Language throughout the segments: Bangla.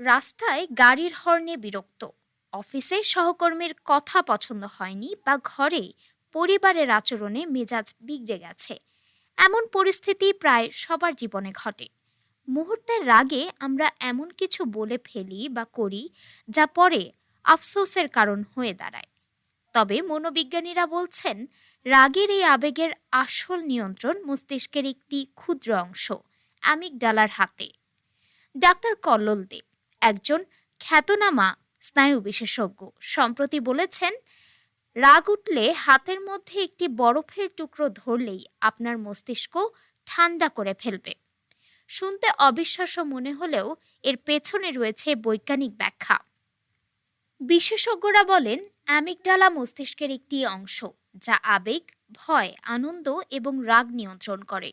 রাস্তায় গাড়ির হর্নে বিরক্ত। অফিসে সহকর্মীর কথা পছন্দ হয়নি বা ঘরে পরিবারের আচরণে মেজাজ বিগড়ে গেছে। এমন পরিস্থিতি প্রায় সবার জীবনে ঘটে। মুহূর্তের রাগে আমরা এমন কিছু বলে ফেলি বা করি যা পরে আফসোসের কারণ হয়ে দাঁড়ায়। তবে মনোবিজ্ঞানীরা বলছেন, রাগের এই আবেগের আসল নিয়ন্ত্রণ মস্তিষ্কের একটি ক্ষুদ্র অংশ, অ্যামিগডালার হাতে। ডাক্তার কল্লোল দে একজন খ্যাতনামা স্নায়ু বিশেষজ্ঞ। সম্প্রতি বলেছেন, রাগ উঠলে হাতের মধ্যে একটি বরফের টুকরো ধরলেই আপনার মস্তিষ্ক ঠান্ডা করে ফেলবে। শুনতে অবিশ্বাস্য মনে হলেও এর পেছনে রয়েছে বৈজ্ঞানিক ব্যাখ্যা। বিশেষজ্ঞরা বলেন, অ্যামিগডালা মস্তিষ্কের একটি অংশ যা আবেগ, ভয়, আনন্দ এবং রাগ নিয়ন্ত্রণ করে।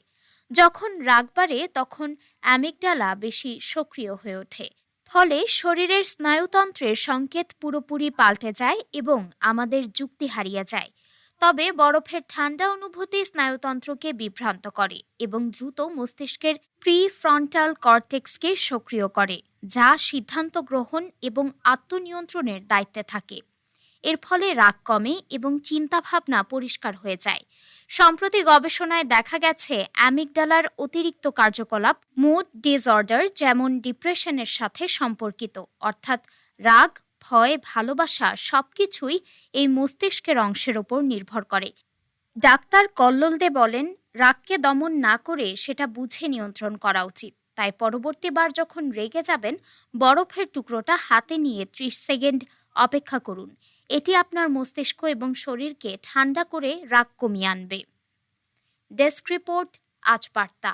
যখন রাগ বাড়ে, তখন অ্যামিগডালা বেশি সক্রিয় হয়ে ওঠে। ফলে শরীরের স্নায়ুতন্ত্রের সংকেত পুরোপুরি পাল্টে যায় এবং আমাদের যুক্তি হারিয়ে যায়। তবে বরফের ঠান্ডা অনুভূতি স্নায়ুতন্ত্রকে বিভ্রান্ত করে এবং দ্রুত মস্তিষ্কের প্রি ফ্রন্টাল কর্টেক্সকে সক্রিয় করে, যা সিদ্ধান্ত গ্রহণ এবং আত্মনিয়ন্ত্রণের দায়িত্বে থাকে। এর ফলে রাগ কমে এবং চিন্তাভাবনা পরিষ্কার হয়ে যায়। সম্প্রতি গবেষণায় দেখা গেছে, অ্যামিগডালার অতিরিক্ত কার্যকলাপ মুড ডিসঅর্ডার যেমন ডিপ্রেশনের সাথে সম্পর্কিত, অর্থাৎ রাগ, ভয়, ভালোবাসা সবকিছুই এই মস্তিষ্কের অংশের ওপর নির্ভর করে। ডাক্তার কল্লোল দে বলেন, রাগকে দমন না করে সেটা বুঝে নিয়ন্ত্রণ করা উচিত। তাই পরবর্তীবার যখন রেগে যাবেন, বরফের টুকরোটা হাতে নিয়ে ত্রিশ সেকেন্ড অপেক্ষা করুন। এটি আপনার মস্তিষ্ক এবং শরীরকে ঠান্ডা করে রাগ কমিয়ে আনবে। ডেস্ক রিপোর্ট আজ বার্তা।